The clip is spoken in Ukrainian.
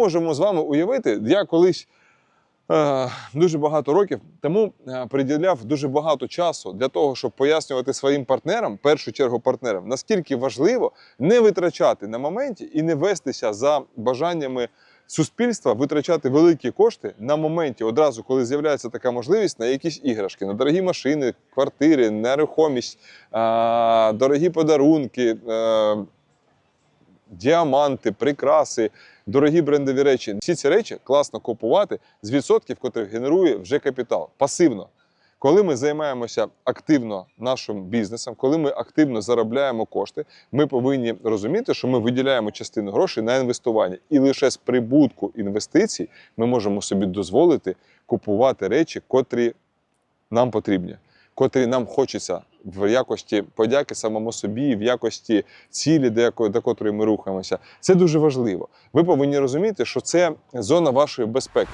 можемо з вами уявити, я колись е, дуже багато років тому е, приділяв дуже багато часу для того, щоб пояснювати своїм партнерам, першу чергу партнерам, наскільки важливо не витрачати на моменті і не вестися за бажаннями суспільства, витрачати великі кошти на моменті, одразу, коли з'являється така можливість, на якісь іграшки, на дорогі машини, квартири, нерухомість, е, дорогі подарунки. Діаманти, прикраси, дорогі брендові речі. Всі ці речі класно купувати з відсотків, котрих генерує вже капітал пасивно. Коли ми займаємося активно нашим бізнесом, коли ми активно заробляємо кошти, ми повинні розуміти, що ми виділяємо частину грошей на інвестування, і лише з прибутку інвестицій ми можемо собі дозволити купувати речі, котрі нам потрібні, котрі нам хочеться в якості подяки самому собі, в якості цілі, до якої до котрої ми рухаємося. Це дуже важливо. Ви повинні розуміти, що це зона вашої безпеки.